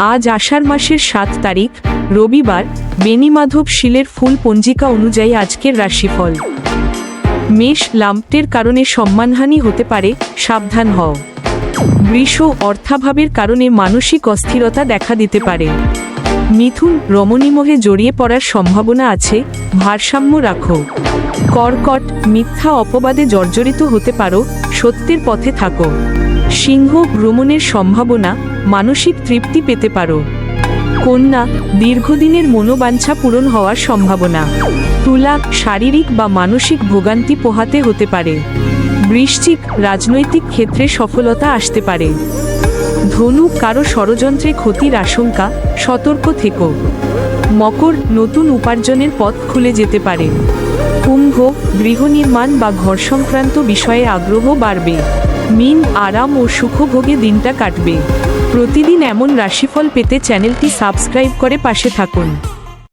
আজ আষাঢ় মাসের সাত তারিখ, রবিবার বেনিমাধব শিলের ফুল পঞ্জিকা অনুযায়ী আজকের রাশিফল। মেষ লাম্পটের কারণে সম্মানহানি হতে পারে, সাবধান হও। বৃষ অর্থাভাবের কারণে মানসিক অস্থিরতা দেখা দিতে পারে। মিথুন রমণীমোহে জড়িয়ে পড়ার সম্ভাবনা আছে, ভারসাম্য রাখো। কর্কট, মিথ্যা অপবাদে জর্জরিত হতে পারো, সত্যের পথে থাকো। সিংহ ভ্রমণের সম্ভাবনা মানসিক তৃপ্তি পেতে পারো। কন্যা, দীর্ঘদিনের মনোবাঞ্ছা পূরণ হওয়ার সম্ভাবনা। তুলা, শারীরিক বা মানসিক ভোগান্তি পোহাতে হতে পারে। বৃশ্চিক, রাজনৈতিক ক্ষেত্রে সফলতা আসতে পারে। ধনু, কারও ষড়যন্ত্রে ক্ষতির আশঙ্কা, সতর্ক থেকো। মকর, নতুন উপার্জনের পথ খুলে যেতে পারে। কুম্ভ, গৃহ নির্মাণ বা ঘর সংক্রান্ত বিষয়ে আগ্রহ বাড়বে। মিন, আরাম ও সুখভোগে দিনটা কাটবে। প্রতিদিন এমন রাশিফল পেতে চ্যানেলটি সাবস্ক্রাইব করে পাশে থাকুন।